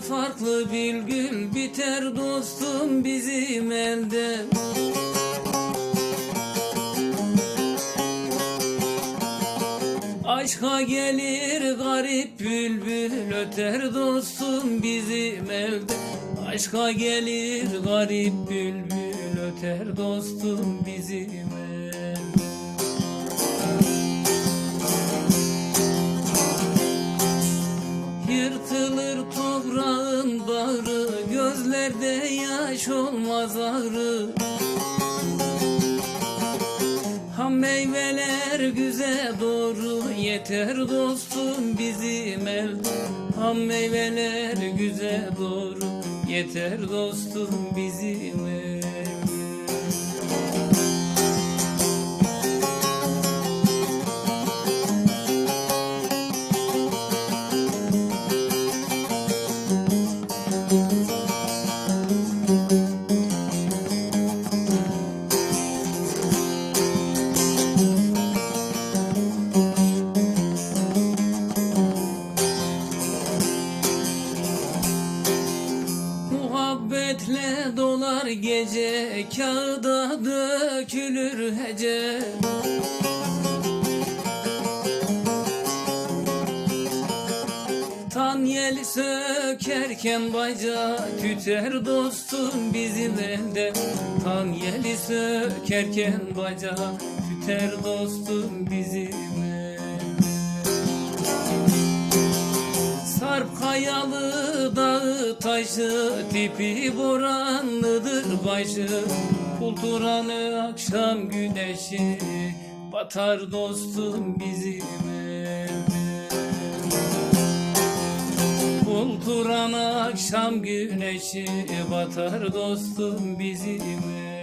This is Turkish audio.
farklı bir gül biter dostum bizim elde. Aşka gelir garip bülbül öter dostum bizim elde. Aşka gelir garip bülbül öter dostum bizim elde Yırtılır toprağın bağrı Gözlerde yaş olmaz ağrı Ham meyveler güze doğru Yeter dostum bizim el. Ham meyveler güze doğru Yeter dostum bizim el Muhabbetle dolar gece Kağıda dökülür hece. Tan yel sökerken baca Tüter dostum bizim elde. Tan yeli sökerken baca Tüter dostum bizim elde. Sarp kayalı taşı Tipi boranlıdır başı. Kulturanı akşam güneşi Batar dostum bizim evde Kulturan akşam güneşi Batar dostum bizim evde